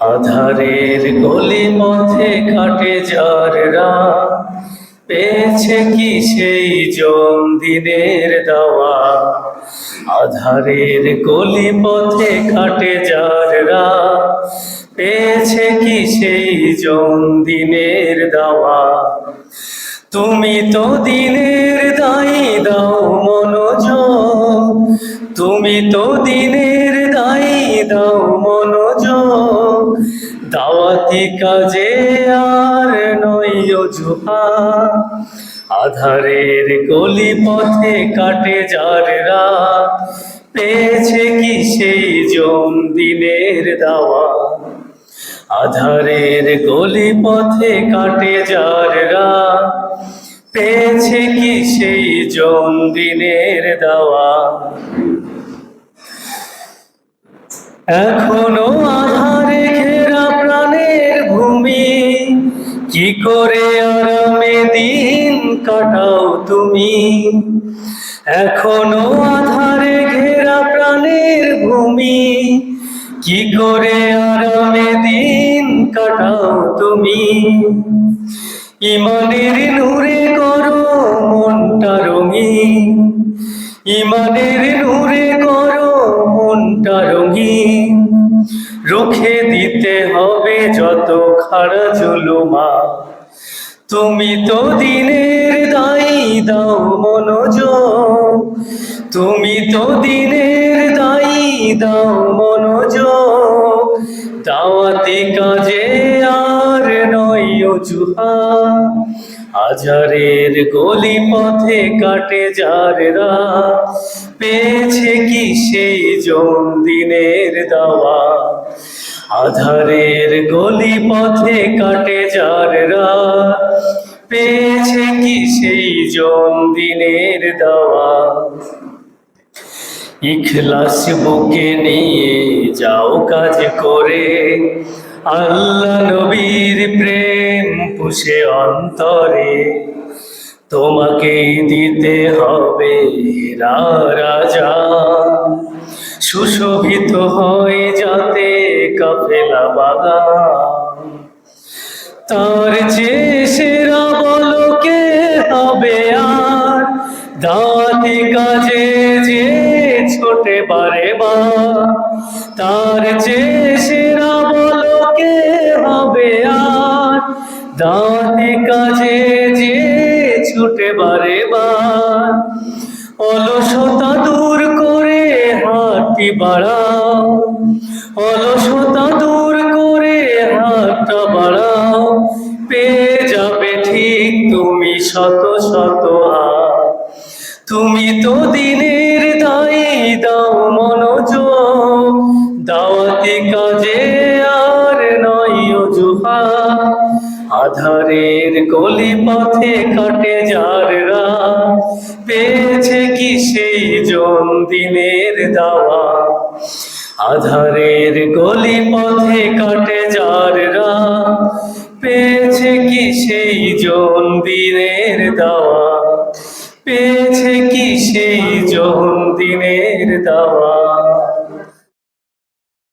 আধারের গলি পথে কাটে যাররা পেয়েছে কি সেই জম দিনের দাওয়া? আধারের গলি পথে কাটে যাররা পেয়েছে কি সেই জম দিনের দাওয়া? তুমি তো দিনের দায়ী, দাও মনোজ তুমি তো দিনের দায়ী, দাও মনোযোগ। দাওয়াতি কাজে আর নই অজুহা আধারের গলি পথে কাটে যাররা পেয়েছে কি সেই জন দিনের দাওয়া? আধারের গলি পথে কাটে যাররা পেয়েছে কি সেই জন দিনের দাওয়া? এখনও কি করে আরামে দিন কাটাও তুমি? এখনও আধারে ঘেরা প্রাণের ভূমি। কি করে আরামে দিন কাটাও তুমি? ইমানের নূরে করো মনটা রঙিন। ইমানের নূরে করো মনটা রঙিন। রুখে দিতে হবে যত খাড়া জুলুমা, তুমি তো দিনের দায়ী, দাও মনোযোগ। তুমি তো দিনের দায়ী, দাও মনোযোগ। দাওয়াতি কাজে আর নয় অজুহা, হাজারের গলি পথে কাটে যাররা পেয়েছে কি সেই জন দিনের দাওয়া আধারের গলি পথে কাটে যাররা পেয়েছে কি সেই জন দিনের দাওয়া? ইখলাস বুকে নিয়ে যাও কাজ করে। আল্লাহ নবীর প্রেম পুষে অন্তরে। তোমাকে দিতে হবে রাজা। সুশোভিত হয়ে যাতে কাফেলা বাগান। তার যে সেরা বলকে হবে আর, দাঁতি কাজে যে ছোটে বারে বা। তার যে সেরা বলকে হবে আর, দাঁতি কাজে যে ছুটে বারে বার অলসতা দূর করে হাতটি বাড়াও। পেয়ে যাবে ঠিক তুমি শত শত তুমি তো দিনের দায়ী, দাও মনোযোগ। দাওয়াতি কাজে আর নয় অজুহা আধারের গলি পথে কাটে যাররা পেয়েছে কি সেই জন দিনের দাওয়া আধারের গলি পথে কাটে যাররা পেয়েছে কি সেই জন দিনের দাওয়া? পেয়েছে কি সেই জন দিনের দাওয়া?